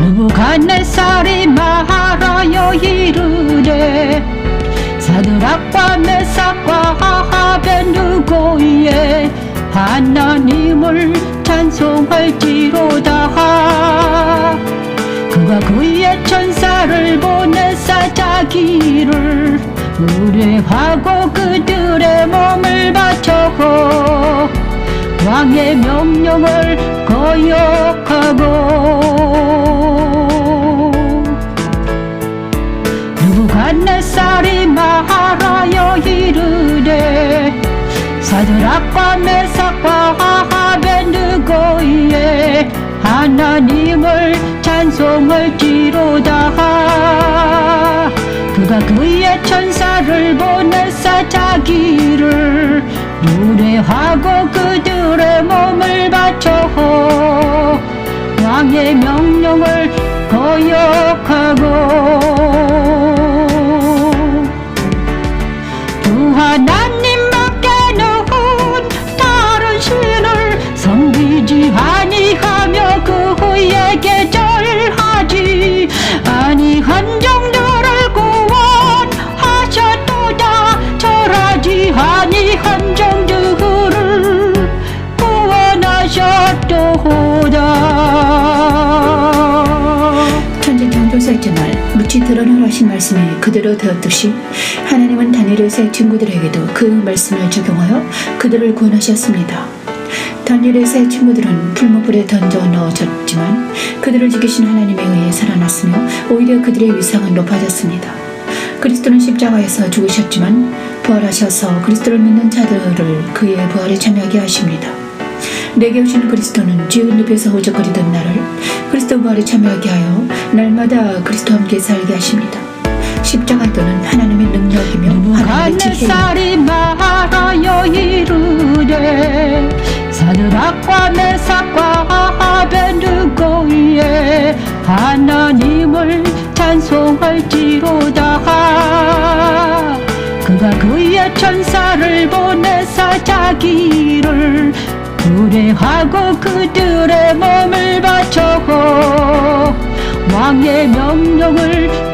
누부갓네살이 말하여 이르되 사드락과 메삭과 아벤누고의 하나님을 찬송할지로다. 그가 그의 천사를 보내사 자기를 의뢰하고 그들의 몸을 바쳐 왕의 명령을 거역하고 누부갓네살이 말하여 이르되 사드락과 메삭과 아벤느고의 하나님을 찬송할지로다. 그가 그의 천사를 보내사 자기를 노래하고 그들의 몸을 바쳐 왕의 명령을 거역하고 그대로 되었듯이 하나님은 다니엘의 세 친구들에게도 그 말씀을 적용하여 그들을 구원하셨습니다. 다니엘의 세 친구들은 풀무불에 던져 넣어졌지만 그들을 지키신 하나님에 의해 살아났으며 오히려 그들의 위상은 높아졌습니다. 그리스도는 십자가에서 죽으셨지만 부활하셔서 그리스도를 믿는 자들을 그의 부활에 참여하게 하십니다. 내게 오신 그리스도는 지은 늪에서 허적거리던 나를 그리스도 부활에 참여하게 하여 날마다 그리스도와 함께 살게 하십니다. 십자가 또는 하나님의 능력이며 하나님의. 누부갓네살이 말하여 이르되 사드락과 메삭과 아벤느고의 하나님을 찬송할지로다 그가 그의 천사를 보내사 자기를 노래하고 그들의 몸을 바쳐 왕의 명령을